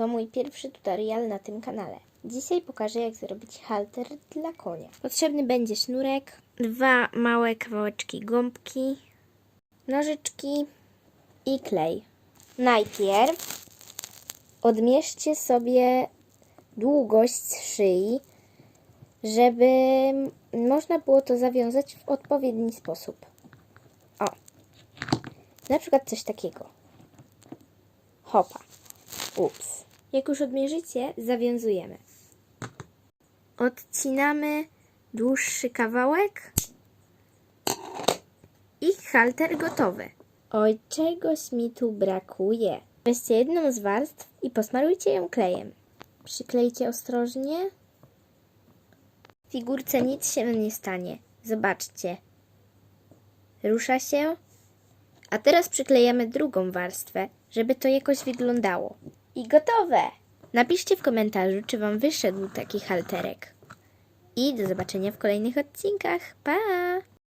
To mój pierwszy tutorial na tym kanale. Dzisiaj pokażę jak zrobić halter dla konia. Potrzebny będzie sznurek, dwa małe kawałeczki gąbki, nożyczki i klej. Najpierw odmierzcie sobie długość szyi, żeby można było to zawiązać w odpowiedni sposób. O, na przykład coś takiego. Hopa. Ups. Jak już odmierzycie, zawiązujemy. Odcinamy dłuższy kawałek i halter gotowy. Oj, czegoś mi tu brakuje. Weźcie jedną z warstw i posmarujcie ją klejem. Przyklejcie ostrożnie. Figurce nic się nie stanie. Zobaczcie. Rusza się. A teraz przyklejamy drugą warstwę, żeby to jakoś wyglądało. I gotowe! Napiszcie w komentarzu, czy Wam wyszedł taki halterek. I do zobaczenia w kolejnych odcinkach. Pa!